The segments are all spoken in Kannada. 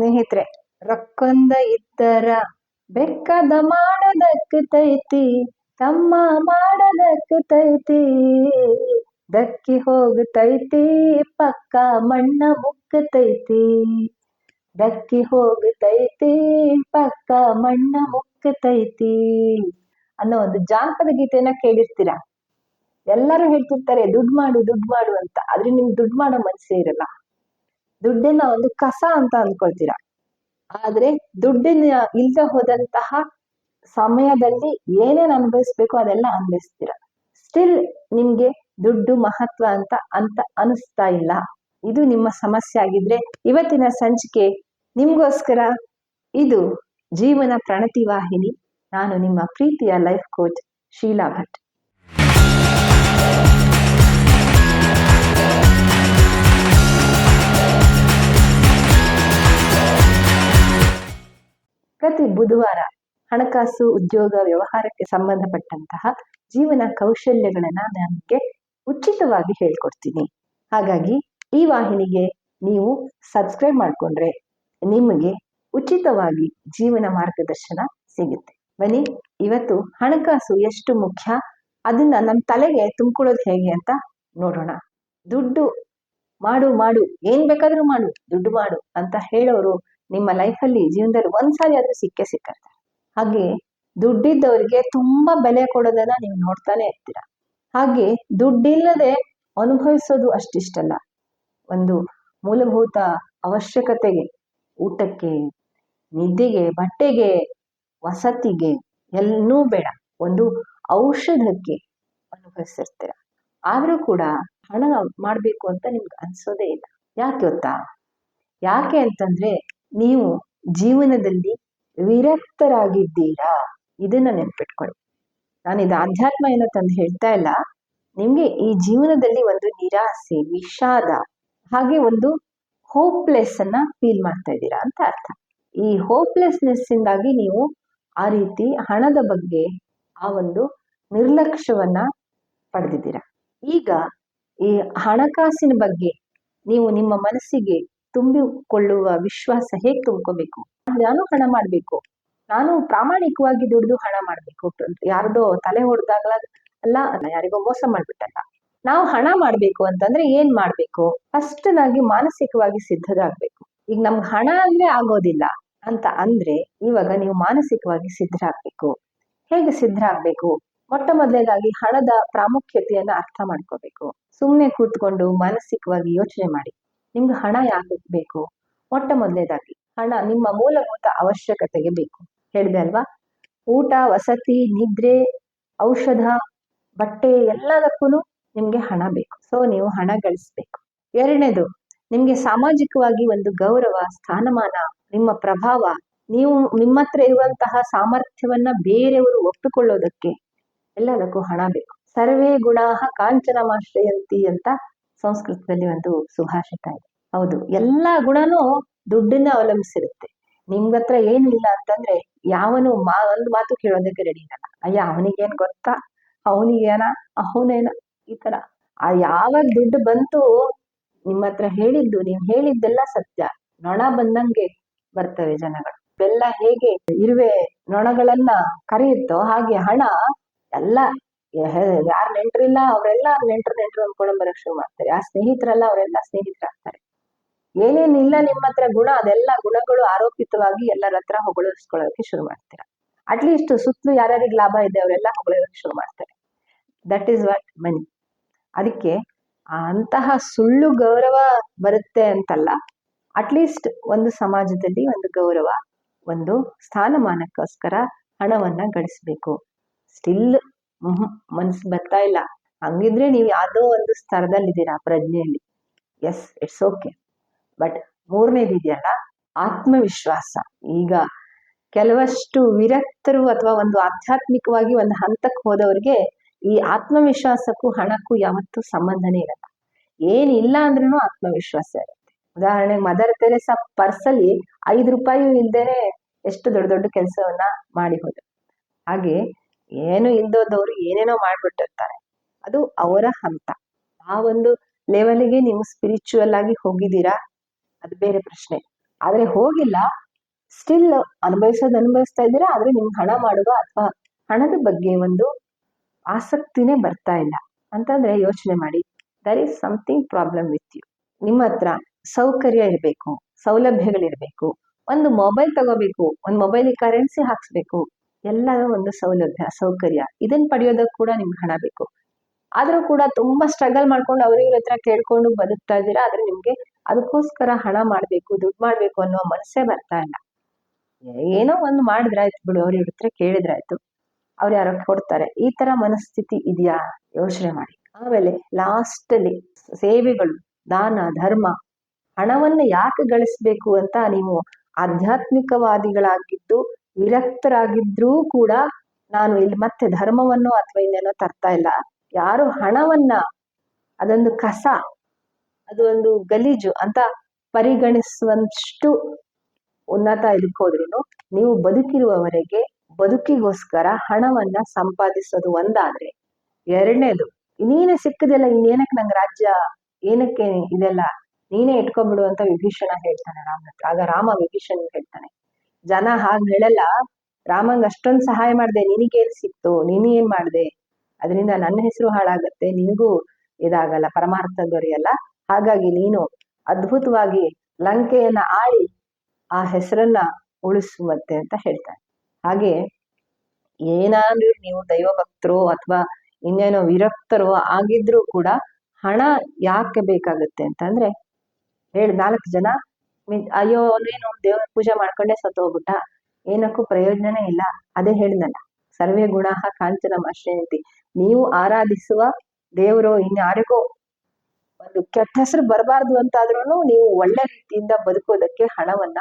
ಸ್ನೇಹಿತರೆ, ರೊಕ್ಕೊಂದ ಇದ್ದರ ಬೆಕ್ಕದ ಮಾಡದಕ್ಕತೈತಿ ತಮ್ಮ ಮಾಡದಕ್ಕತೈತಿ ದಕ್ಕಿ ಹೋಗತೈತಿ ಪಕ್ಕ ಮಣ್ಣ ಮುಕ್ಕತೈತಿ ದಕ್ಕಿ ಹೋಗತೈತಿ ಪಕ್ಕ ಮಣ್ಣ ಮುಕ್ಕತೈತಿ ಅನ್ನೋ ಒಂದು ಜಾನಪದ ಗೀತೆನ ಕೇಳಿರ್ತೀರಾ? ಎಲ್ಲರೂ ಹೇಳ್ತಿರ್ತಾರೆ, ದುಡ್ಡು ಮಾಡು ದುಡ್ಡು ಮಾಡು ಅಂತ. ಆದ್ರೆ ನಿಮ್ಗೆ ದುಡ್ಡು ಮಾಡೋ ಮನಸ್ಸೇ ಇರಲ್ಲ. ದುಡ್ಡನ್ನ ಒಂದು ಕಸ ಅಂತ ಅಂದ್ಕೊಳ್ತೀರಾ ಆದ್ರೆ ದುಡ್ಡಿನ ಇಲ್ದೆ ಹೋದಂತಹ ಸಮಯದಲ್ಲಿ ಏನೇನ್ ಅನುಭವಿಸ್ಬೇಕು ಅದೆಲ್ಲ ಅನುಭವಿಸ್ತೀರ? ಸ್ಟಿಲ್ ನಿಮ್ಗೆ ದುಡ್ಡು ಮಹತ್ವ ಅಂತ ಅಂತ ಅನಿಸ್ತಾ ಇಲ್ಲ. ಇದು ನಿಮ್ಮ ಸಮಸ್ಯೆ ಆಗಿದ್ರೆ ಇವತ್ತಿನ ಸಂಚಿಕೆ ನಿಮ್ಗೋಸ್ಕರ. ಇದು ಜೀವನ ಪ್ರಣತಿ ವಾಹಿನಿ. ನಾನು ನಿಮ್ಮ ಪ್ರೀತಿಯ ಲೈಫ್ ಕೋಚ್ ಶೀಲಾ ಭಟ್. ಪ್ರತಿ ಬುಧವಾರ ಹಣಕಾಸು ಉದ್ಯೋಗ ವ್ಯವಹಾರಕ್ಕೆ ಸಂಬಂಧಪಟ್ಟಂತಹ ಜೀವನ ಕೌಶಲ್ಯಗಳನ್ನ ನಿಮಗೆ ಉಚಿತವಾಗಿ ಹೇಳ್ಕೊಡ್ತೀನಿ. ಹಾಗಾಗಿ ಈ ವಾಹಿನಿಗೆ ನೀವು ಸಬ್ಸ್ಕ್ರೈಬ್ ಮಾಡಿಕೊಂಡ್ರೆ ನಿಮಗೆ ಉಚಿತವಾಗಿ ಜೀವನ ಮಾರ್ಗದರ್ಶನ ಸಿಗುತ್ತೆ. ಬನ್ನಿ, ಇವತ್ತು ಹಣಕಾಸು ಎಷ್ಟು ಮುಖ್ಯ? ಅದನ್ನ ನಮ್ಮ ತಲೆಗೆ ತುಂಬಿಕೊಳ್ಳೋದು ಹೇಗೆ ಅಂತ ನೋಡೋಣ. ದುಡ್ಡು ಮಾಡು ಮಾಡು, ಏನ್ ಬೇಕಾದ್ರೂ ಮಾಡು, ದುಡ್ಡು ಮಾಡು ಅಂತ ಹೇಳೋರು ನಿಮ್ಮ ಲೈಫಲ್ಲಿ ಜೀವನದಲ್ಲಿ ಒಂದ್ಸಾರಿ ಆದ್ರೂ ಸಿಕ್ಕೇ ಸಿಕ್ಕತ್ತೆ ಹಾಗೆ ದುಡ್ಡಿದ್ದವರಿಗೆ ತುಂಬಾ ಬೆಲೆ ಕೊಡೋದನ್ನ ನೀವು ನೋಡ್ತಾನೆ ಇರ್ತೀರ. ಹಾಗೆ ದುಡ್ಡಿಲ್ಲದೆ ಅನುಭವಿಸೋದು ಅಷ್ಟಿಷ್ಟಲ್ಲ. ಒಂದು ಮೂಲಭೂತ ಅವಶ್ಯಕತೆಗೆ, ಊಟಕ್ಕೆ, ನಿದ್ದೆಗೆ, ಬಟ್ಟೆಗೆ, ವಸತಿಗೆ ಎಲ್ಲೂ ಬೇಡ. ಒಂದು ಔಷಧಕ್ಕೆ ಅನುಭವಿಸಿರ್ತೀರ. ಆದ್ರೂ ಕೂಡ ಹಣ ಮಾಡ್ಬೇಕು ಅಂತ ನಿಮ್ಗೆ ಅನ್ಸೋದೇ ಇಲ್ಲ. ಯಾಕೆ ಗೊತ್ತಾ? ಯಾಕೆ ಅಂತಂದ್ರೆ ನೀವು ಜೀವನದಲ್ಲಿ ವಿರಕ್ತರಾಗಿದ್ದೀರಾ? ಇದನ್ನ ನೆನ್ಪಿಟ್ಕೊಳ್ಳಿ. ನಾನು ಇದು ಆಧ್ಯಾತ್ಮ ಏನೋ ತಂದು ಹೇಳ್ತಾ ಇಲ್ಲ. ನಿಮ್ಗೆ ಈ ಜೀವನದಲ್ಲಿ ಒಂದು ನಿರಾಸೆ, ವಿಷಾದ, ಹಾಗೆ ಒಂದು ಹೋಪ್ಲೆಸ್ ಅನ್ನ ಫೀಲ್ ಮಾಡ್ತಾ ಇದ್ದೀರಾ ಅಂತ ಅರ್ಥ. ಈ ಹೋಪ್ಲೆಸ್ನೆಸ್ ಇಂದಾಗಿ ನೀವು ಆ ರೀತಿ ಹಣದ ಬಗ್ಗೆ ಆ ಒಂದು ನಿರ್ಲಕ್ಷ್ಯವನ್ನ ಪಡೆದಿದ್ದೀರಾ. ಈಗ ಈ ಹಣಕಾಸಿನ ಬಗ್ಗೆ ನೀವು ನಿಮ್ಮ ಮನಸ್ಸಿಗೆ ತುಂಬಿಕೊಳ್ಳುವ ವಿಶ್ವಾಸ ಹೇಗೆ ತುಂಬ್ಕೋಬೇಕು? ನಾನು ಹಣ ಮಾಡ್ಬೇಕು. ನಾನು ಪ್ರಾಮಾಣಿಕವಾಗಿ ದುಡಿದು ಹಣ ಮಾಡ್ಬೇಕು ಯಾರ್ದೋ ತಲೆ ಹೊಡೆದಾಗ್ಲ ಅಲ್ಲ ಯಾರಿಗೋ ಮೋಸ ಮಾಡ್ಬಿಟ್ಟಲ್ಲ. ನಾವು ಹಣ ಮಾಡ್ಬೇಕು ಅಂತಂದ್ರೆ ಏನ್ ಮಾಡ್ಬೇಕು? ಫಸ್ಟ್ ನಾಗಿ ಮಾನಸಿಕವಾಗಿ ಸಿದ್ಧರಾಗ್ಬೇಕು. ಈಗ ನಮ್ಗೆ ಹಣ ಅಂದ್ರೆ ಆಗೋದಿಲ್ಲ ಅಂತ ಅಂದ್ರೆ ಇವಾಗ ನೀವು ಮಾನಸಿಕವಾಗಿ ಸಿದ್ಧರಾಗ್ಬೇಕು. ಹೇಗೆ ಸಿದ್ಧರಾಗ್ಬೇಕು? ಮೊಟ್ಟ ಮೊದಲೇದಾಗಿ ಹಣದ ಪ್ರಾಮುಖ್ಯತೆಯನ್ನ ಅರ್ಥ ಮಾಡ್ಕೋಬೇಕು. ಸುಮ್ಮನೆ ಕೂತ್ಕೊಂಡು ಮಾನಸಿಕವಾಗಿ ಯೋಚನೆ ಮಾಡಿ. ನಿಮ್ಗೆ ಹಣ ಯಾಕೆ ಬೇಕು? ಮೊಟ್ಟ ಮೊದಲನೇದಾಗಿ ಹಣ ನಿಮ್ಮ ಮೂಲಭೂತ ಅವಶ್ಯಕತೆಗೆ ಬೇಕು. ಹೇಳಿದೆ ಅಲ್ವಾ? ಊಟ, ವಸತಿ, ನಿದ್ರೆ, ಔಷಧ, ಬಟ್ಟೆ ಎಲ್ಲದಕ್ಕೂ ನಿಮ್ಗೆ ಹಣ ಬೇಕು. ಸೊ ನೀವು ಹಣ ಗಳಿಸ್ಬೇಕು. ಎರಡನೇದು, ನಿಮ್ಗೆ ಸಾಮಾಜಿಕವಾಗಿ ಒಂದು ಗೌರವ, ಸ್ಥಾನಮಾನ, ನಿಮ್ಮ ಪ್ರಭಾವ, ನೀವು ನಿಮ್ಮ ಹತ್ರ ಇರುವಂತಹ ಸಾಮರ್ಥ್ಯವನ್ನ ಬೇರೆಯವರು ಒಪ್ಪಿಕೊಳ್ಳೋದಕ್ಕೆ ಎಲ್ಲದಕ್ಕೂ ಹಣ ಬೇಕು. ಸರ್ವೇ ಗುಣಾಹ ಕಾಂಚನ ಮಾಶ್ರಯಂತಿ ಅಂತ ಸಂಸ್ಕೃತದಲ್ಲಿ ಒಂದು ಸುಭಾಷಿತ ಇದೆ. ಹೌದು, ಎಲ್ಲಾ ಗುಣನೂ ದುಡ್ಡನ್ನ ಅವಲಂಬಿಸಿರುತ್ತೆ. ನಿಮ್ಗತ್ರ ಏನು ಇಲ್ಲ ಅಂತಂದ್ರೆ ಯಾವನು ಮಾ, ಒಂದು ಮಾತು ಕೇಳೋದಕ್ಕೆ ರೆಡಿ ಇರಲ್ಲ. ಅಯ್ಯ, ಅವನಿಗೇನ್ ಗೊತ್ತಾ? ಅವನಿಗೇನ? ಅವನೇನ? ಈ ತರ. ಆ ಯಾವಾಗ ದುಡ್ಡು ಬಂತು ನಿಮ್ಮ ಹತ್ರ ಹೇಳಿದ್ದು, ನೀವ್ ಹೇಳಿದ್ದೆಲ್ಲ ಸತ್ಯ. ನೊಣ ಬಂದಂಗೆ ಬರ್ತವೆ ಜನಗಳು. ಬೆಲ್ಲ ಹೇಗೆ ಇರುವೆ ನೊಣಗಳನ್ನ ಕರೆಯುತ್ತೋ ಹಾಗೆ ಹಣ ಎಲ್ಲ ಯಾರ್ ನೆಂಟ್ರಿಲ್ಲ ಅವರೆಲ್ಲ ನೆಂಟ್ರು ನೆಂಟ್ರು ಅನ್ಕೊಂಡು ಬರಕ್ ಶುರು ಮಾಡ್ತಾರೆ. ಆ ಸ್ನೇಹಿತರೆಲ್ಲ ಅವರೆಲ್ಲ ಸ್ನೇಹಿತರಾಗ್ತಾರೆ. ಏನೇನಿಲ್ಲ ನಿಮ್ಮ ಹತ್ರ ಗುಣ, ಅದೆಲ್ಲ ಗುಣಗಳು ಆರೋಪಿತವಾಗಿ ಎಲ್ಲರ ಹತ್ರ ಹೊಗಳಿಸ್ಕೊಳ್ಳೋಕೆ ಶುರು ಮಾಡ್ತೀರಾ. ಅಟ್ಲೀಸ್ಟ್ ಸುತ್ತಲೂ ಯಾರ್ಯಾರಿಗೆ ಲಾಭ ಇದೆ ಅವರೆಲ್ಲ ಹೊಗಳೋಕೆ ಶುರು ಮಾಡ್ತಾರೆ. ದಟ್ ಈಸ್ ವಾಟ್ ಮನಿ ಅದಕ್ಕೆ ಅಂತಹ ಸುಳ್ಳು ಗೌರವ ಬರುತ್ತೆ ಅಂತಲ್ಲ ಅಟ್ಲೀಸ್ಟ್ ಒಂದು ಸಮಾಜದಲ್ಲಿ ಒಂದು ಗೌರವ, ಒಂದು ಸ್ಥಾನಮಾನಕ್ಕೋಸ್ಕರ ಹಣವನ್ನ ಗಳಿಸ್ಬೇಕು. ಸ್ಟಿಲ್ ಮನ್ಸು ಬರ್ತಾ ಇಲ್ಲ. ಹಂಗಿದ್ರೆ ನೀವು ಯಾವುದೋ ಒಂದು ಸ್ತರದಲ್ಲಿದ್ದೀರಾ ಪ್ರಜ್ಞೆಯಲ್ಲಿ. ಎಸ್ ಇಟ್ಸ್ ಓಕೆ ಬಟ್ ಮೂರನೇದು ಇದೆಯಲ್ಲ, ಆತ್ಮವಿಶ್ವಾಸ. ಈಗ ಕೆಲವಷ್ಟು ವಿರಕ್ತರು ಅಥವಾ ಒಂದು ಆಧ್ಯಾತ್ಮಿಕವಾಗಿ ಒಂದು ಹಂತಕ್ಕೆ ಹೋದವರಿಗೆ ಈ ಆತ್ಮವಿಶ್ವಾಸಕ್ಕೂ ಹಣಕ್ಕೂ ಯಾವತ್ತೂ ಸಂಬಂಧನೇ ಇರಲ್ಲ. ಏನಿಲ್ಲ ಅಂದ್ರೂ ಆತ್ಮವಿಶ್ವಾಸ ಇರುತ್ತೆ. ಉದಾಹರಣೆಗೆ ಮದರ್ ತೆರೆಸ ಪರ್ಸಲ್ಲಿ ಐದು ರೂಪಾಯಿ ಇಲ್ದೇನೆ ಎಷ್ಟು ದೊಡ್ಡ ದೊಡ್ಡ ಕೆಲಸವನ್ನ ಮಾಡಿ ಹೋದ್ರು ಹಾಗೆ ಏನು ಇಲ್ದೋದವ್ರು ಏನೇನೋ ಮಾಡ್ಬಿಟ್ಟಿರ್ತಾರೆ. ಅದು ಅವರ ಹಂತ. ಆ ಒಂದು ಲೆವೆಲ್ಗೆ ನೀವು ಸ್ಪಿರಿಚುವಲ್ ಆಗಿ ಹೋಗಿದ್ದೀರಾ? ಅದು ಬೇರೆ ಪ್ರಶ್ನೆ. ಆದ್ರೆ ಹೋಗಿಲ್ಲ. ಸ್ಟಿಲ್ ಅನುಭವಿಸೋದು ಅನುಭವಿಸ್ತಾ ಇದ್ದೀರಾ? ಆದ್ರೆ ನಿಮ್ಗೆ ಹಣ ಮಾಡುವ ಅಥವಾ ಹಣದ ಬಗ್ಗೆ ಒಂದು ಆಸಕ್ತಿನೇ ಬರ್ತಾ ಇಲ್ಲ. ಅಂತಂದ್ರೆ ಯೋಚನೆ ಮಾಡಿ. There is something problem with you ನಿಮ್ಮ ಹತ್ರ ಸೌಕರ್ಯ ಇರಬೇಕು, ಸೌಲಭ್ಯಗಳಿರ್ಬೇಕು. ಒಂದು ಮೊಬೈಲ್ ತಗೋಬೇಕು, ಒಂದು ಮೊಬೈಲ್ ಕರೆನ್ಸಿ ಹಾಕ್ಸ್ಬೇಕು. ಎಲ್ಲ ಒಂದು ಸೌಲಭ್ಯ, ಸೌಕರ್ಯ. ಇದನ್ ಪಡೆಯೋದಕ್ಕೆ ಕೂಡ ನಿಮ್ಗೆ ಹಣ ಬೇಕು. ಆದ್ರೂ ಕೂಡ ತುಂಬಾ ಸ್ಟ್ರಗಲ್ ಮಾಡ್ಕೊಂಡು ಅವ್ರ ಇವ್ರ ಹತ್ರ ಕೇಳ್ಕೊಂಡು ಬದುಕ್ತಾ ಇದ್ದೀರಾ, ಆದ್ರೆ ನಿಮ್ಗೆ ಅದಕ್ಕೋಸ್ಕರ ಹಣ ಮಾಡ್ಬೇಕು, ದುಡ್ಡು ಮಾಡ್ಬೇಕು ಅನ್ನೋ ಮನಸ್ಸೇ ಬರ್ತಾ ಇಲ್ಲ. ಏನೋ ಒಂದು ಮಾಡಿದ್ರಾಯ್ತು ಬಿಡು, ಅವ್ರ ಹತ್ರ ಕೇಳಿದ್ರಾಯ್ತು. ಅವ್ರು ಯಾರೋ ಕೊಡ್ತಾರೆ. ಈ ತರ ಮನಸ್ಥಿತಿ ಇದೆಯಾ? ಯೋಚನೆ ಮಾಡಿ. ಆಮೇಲೆ ಲಾಸ್ಟ್ ಅಲ್ಲಿ ಸೇವೆಗಳು, ದಾನ, ಧರ್ಮ, ಹಣವನ್ನ ಯಾಕೆ ಗಳಿಸ್ಬೇಕು ಅಂತ ನೀವು ಆಧ್ಯಾತ್ಮಿಕವಾದಿಗಳಾಗಿದ್ದು ವಿರಕ್ತರಾಗಿದ್ರೂ ಕೂಡ ನಾನು ಇಲ್ಲಿ ಮತ್ತೆ ಧರ್ಮವನ್ನು ಅಥವಾ ಇನ್ನೇನೋ ತರ್ತಾ ಇಲ್ಲ. ಯಾರು ಹಣವನ್ನ, ಅದೊಂದು ಕಸ, ಅದು ಒಂದು ಗಲೀಜು ಅಂತ ಪರಿಗಣಿಸುವಷ್ಟು ಉನ್ನತ ಇದಕ್ಕೆ ಹೋದ್ರು ನೀವು ಬದುಕಿರುವವರೆಗೆ ಬದುಕಿಗೋಸ್ಕರ ಹಣವನ್ನ ಸಂಪಾದಿಸೋದು ಒಂದಾದ್ರೆ. ಎರಡನೇದು, ನೀನೇ ಸಿಕ್ಕದೆಲ್ಲ ಇನ್ನೇನಕ್ಕೆ ನಂಗೆ ರಾಜ್ಯ ಏನಕ್ಕೆ ಇದೆಲ್ಲ? ನೀನೇ ಇಟ್ಕೊಂಡ್ಬಿಡು ಅಂತ ವಿಭೀಷಣ ಹೇಳ್ತಾನೆ ರಾಮನ ಹತ್ರ. ಆಗ ರಾಮ ವಿಭೀಷಣ ಹೇಳ್ತಾನೆ ಜನ ಹಾಗೆ ಹೇಳಲ್ಲ. ರಾಮಂಗ್ ಅಷ್ಟೊಂದು ಸಹಾಯ ಮಾಡ್ದೆ ನಿನಗೇನ್ ಸಿಕ್ತು? ನೀನು ಏನ್ ಮಾಡ್ದೆ? ಅದರಿಂದ ನನ್ನ ಹೆಸರು ಹಾಳಾಗತ್ತೆ, ನಿನಗೂ ಇದಾಗಲ್ಲ, ಪರಮಾರ್ಥ ದೊರೆಯಲ್ಲ ಹಾಗಾಗಿ ನೀನು ಅದ್ಭುತವಾಗಿ ಲಂಕೆಯನ್ನ ಆಳಿ ಆ ಹೆಸರನ್ನ ಉಳಿಸುವಂತೆ ಅಂತ ಹೇಳ್ತಾರೆ ಹಾಗೆ ಏನಾದ್ರೂ ನೀವು ದೈವ ಭಕ್ತರು ಅಥವಾ ಇನ್ನೇನೋ ವಿರಕ್ತರು ಆಗಿದ್ರೂ ಕೂಡ ಹಣ ಯಾಕೆ ಬೇಕಾಗುತ್ತೆ ಅಂತಂದ್ರೆ, ಹೇಳಿ ನಾಲ್ಕು ಜನ ಅಯ್ಯೋ ಅವನೇನು ದೇವ್ರ ಪೂಜೆ ಮಾಡ್ಕೊಂಡೆ ಸತ್ತೋಗ್ಬಿಟ್ಟ. ಏನಕ್ಕೂ ಪ್ರಯೋಜನನೇ ಇಲ್ಲ. ಅದೇ ಹೇಳಿದ್ನಲ್ಲ ಸರ್ವೇ ಗುಣ ಕಾಂಚನ ಅಂತ ನೀವು ಆರಾಧಿಸುವ ದೇವರು ಇನ್ಯಾರಿಗೋ ಒಂದು ಕೆಟ್ಟ ಹೆಸರು ಬರಬಾರ್ದು ಅಂತಾದ್ರೂ ನೀವು ಒಳ್ಳೆ ರೀತಿಯಿಂದ ಬದುಕೋದಕ್ಕೆ ಹಣವನ್ನ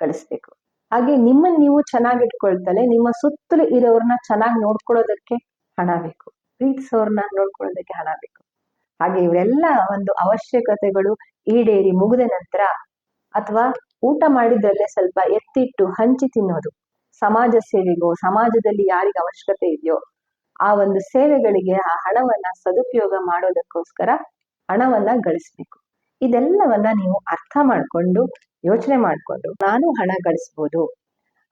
ಗಳಿಸ್ಬೇಕು ಹಾಗೆ ನಿಮ್ಮನ್ನ ನೀವು ಚೆನ್ನಾಗಿ ಇಟ್ಕೊಳ್ತಲೆ ನಿಮ್ಮ ಸುತ್ತಲೂ ಇರೋರ್ನ ಚೆನ್ನಾಗಿ ನೋಡ್ಕೊಳ್ಳೋದಕ್ಕೆ ಹಣ ಬೇಕು. ಪ್ರೀತಿಸೋರ್ನ ನೋಡ್ಕೊಳ್ಳೋದಕ್ಕೆ ಹಣ ಬೇಕು. ಹಾಗೆ ಇವರೆಲ್ಲ ಒಂದು ಅವಶ್ಯಕತೆಗಳು ಈಡೇರಿ ಮುಗಿದ ನಂತರ ಅಥವಾ ಊಟ ಮಾಡಿದ್ರಲ್ಲೇ ಸ್ವಲ್ಪ ಎತ್ತಿಟ್ಟು ಹಂಚಿ ತಿನ್ನೋದು. ಸಮಾಜ ಸೇವೆಗೋ, ಸಮಾಜದಲ್ಲಿ ಯಾರಿಗೆ ಅವಶ್ಯಕತೆ ಇದೆಯೋ, ಆ ಒಂದು ಸೇವೆಗಳಿಗೆ ಆ ಹಣವನ್ನ ಸದುಪಯೋಗ ಮಾಡೋದಕ್ಕೋಸ್ಕರ ಹಣವನ್ನ ಗಳಿಸ್ಬೇಕು. ಇದೆಲ್ಲವನ್ನ ನೀವು ಅರ್ಥ ಮಾಡ್ಕೊಂಡು, ಯೋಚನೆ ಮಾಡ್ಕೊಂಡು ನಾನು ಹಣ ಗಳಿಸ್ಬೋದು.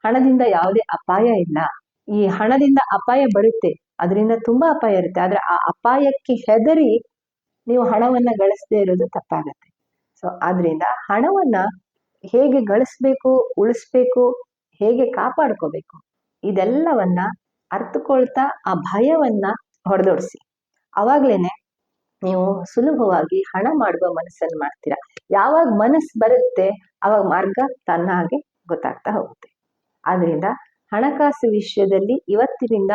ಹಣದಿಂದ ಯಾವುದೇ ಅಪಾಯ ಇಲ್ಲ. ಈ ಹಣದಿಂದ ಅಪಾಯ ಬರುತ್ತೆ. ಅದರಿಂದ ತುಂಬಾ ಅಪಾಯ ಇರುತ್ತೆ. ಆದ್ರೆ ಆ ಅಪಾಯಕ್ಕೆ ಹೆದರಿ ನೀವು ಹಣವನ್ನ ಗಳಿಸದೇ ಇರೋದು ತಪ್ಪಾಗತ್ತೆ. ಸೊ ಆದ್ರಿಂದ ಹಣವನ್ನ ಹೇಗೆ ಗಳಿಸ್ಬೇಕು, ಉಳಿಸ್ಬೇಕು, ಹೇಗೆ ಕಾಪಾಡ್ಕೋಬೇಕು, ಇದೆಲ್ಲವನ್ನ ಅರ್ಥಕೊಳ್ತಾ ಆ ಭಯವನ್ನ ಹೊಡೆದೋಡಿಸಿ ಅವಾಗ್ಲೇನೆ ನೀವು ಸುಲಭವಾಗಿ ಹಣ ಮಾಡುವ ಮನಸ್ಸನ್ನು ಮಾಡ್ತೀರಾ. ಯಾವಾಗ ಮನಸ್ಸು ಬರುತ್ತೆ, ಅವಾಗ ಮಾರ್ಗ ತನ್ನ ಹಾಗೆ ಗೊತ್ತಾಗ್ತಾ ಹೋಗುತ್ತೆ. ಆದ್ರಿಂದ ಹಣಕಾಸು ವಿಷಯದಲ್ಲಿ ಇವತ್ತಿನಿಂದ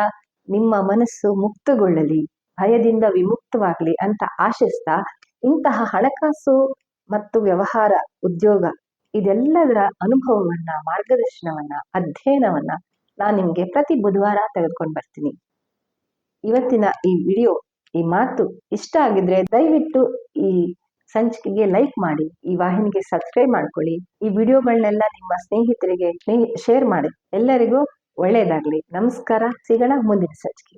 ನಿಮ್ಮ ಮನಸ್ಸು ಮುಕ್ತಗೊಳ್ಳಲಿ, ಭಯದಿಂದ ವಿಮುಕ್ತವಾಗಲಿ ಅಂತ ಆಶಿಸ್ತಾ ಇಂತಹ ಹಣಕಾಸು ಮತ್ತು ವ್ಯವಹಾರ, ಉದ್ಯೋಗ ಇದೆಲ್ಲದರ ಅನುಭವವನ್ನ, ಮಾರ್ಗದರ್ಶನವನ್ನ, ಅಧ್ಯಯನವನ್ನ ನಾನು ನಿಮ್ಗೆ ಪ್ರತಿ ಬುಧವಾರ ತೆಗೆದುಕೊಂಡು ಬರ್ತೀನಿ. ಇವತ್ತಿನ ಈ ವಿಡಿಯೋ, ಈ ಮಾತು ಇಷ್ಟ ಆಗಿದ್ರೆ ದಯವಿಟ್ಟು ಈ ಸಂಚಿಕೆಗೆ ಲೈಕ್ ಮಾಡಿ, ಈ ವಾಹಿನಿಗೆ ಸಬ್ಸ್ಕ್ರೈಬ್ ಮಾಡ್ಕೊಳ್ಳಿ. ಈ ವಿಡಿಯೋಗಳನ್ನೆಲ್ಲ ನಿಮ್ಮ ಸ್ನೇಹಿತರಿಗೆ ಶೇರ್ ಮಾಡಿ. ಎಲ್ಲರಿಗೂ ಒಳ್ಳೆಯದಾಗ್ಲಿ ನಮಸ್ಕಾರ. ಸಿಗೋಣ ಮುಂದಿನ ಸಂಚಿಕೆ